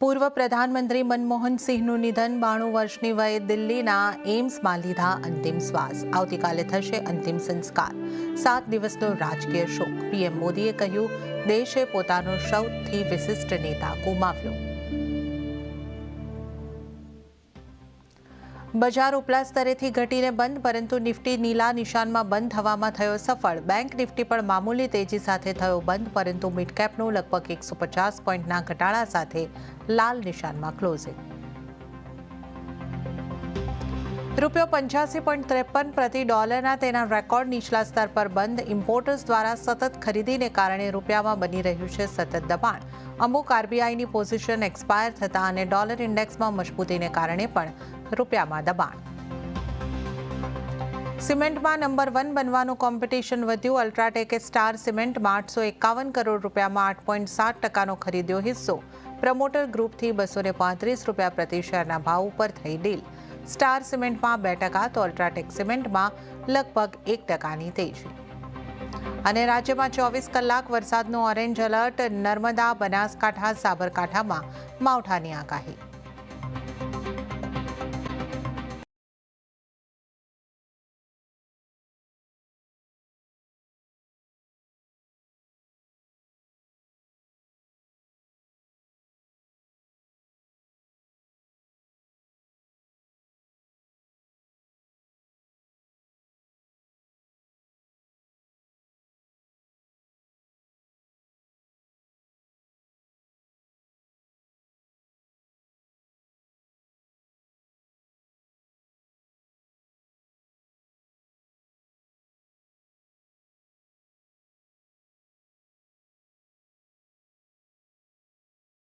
પૂર્વ પ્રધાનમંત્રી મનમોહન સિંહનું નિધન બાણું વર્ષની વયે દિલ્હીના એમ્સમાં લીધા અંતિમ શ્વાસ. આવતીકાલે થશે અંતિમ સંસ્કાર. સાત દિવસનો રાજકીય શોક. પીએમ મોદીએ કહ્યું, દેશે પોતાનો સૌથી વિશિષ્ટ નેતા ગુમાવ્યો. બજાર ઉપલા સ્તરેથી ઘટીને બંધ, પરંતુ નિફ્ટી નીલા નિશાનમાં બંધ થવામાં થયો સફળ. બેંક નિફ્ટી પણ મામૂલી તેજી સાથે થયો બંધ, પરંતુ મિડકેપનું લગભગ એકસો પચાસ પોઈન્ટના ઘટાડા સાથે લાલ નિશાનમાં ક્લોઝિંગ. રૂપિયો પંચ્યાસી પોઈન્ટ ત્રેપન પ્રતિ ડોલરના તેના રેકોર્ડ નીચલા સ્તર પર બંધ. ઇમ્પોર્ટર્સ દ્વારા સતત ખરીદીને કારણે રૂપિયામાં બની રહ્યું છે સતત દબાણ. અમુક આરબીઆઈની પોઝિશન એક્સપાયર થતા અને ડોલર ઇન્ડેક્સમાં મજબૂતીને કારણે પણ રૂપિયામાં દબાણ. સિમેન્ટમાં નંબર વન બનવાનું કોમ્પિટિશન વધ્યું. અલ્ટ્રાટેકે સ્ટાર સિમેન્ટમાં આઠસો એકાવન કરોડ રૂપિયામાં આઠ પોઈન્ટ સાત ટકાનો ખરીદ્યો હિસ્સો. પ્રમોટર ગ્રુપથી બસો પાંત્રીસ રૂપિયા પ્રતિ શેરના ભાવ ઉપર થઈ ડીલ. સ્ટાર સિમેન્ટમાં બે ટકા તો અલ્ટ્રાટેક સિમેન્ટમાં લગભગ એક ટકાની તેજી. અને રાજ્યમાં ચોવીસ કલાક વરસાદનું ઓરેન્જ એલર્ટ, નર્મદા, બનાસકાંઠા, સાબરકાંઠામાં માવઠાની આગાહી.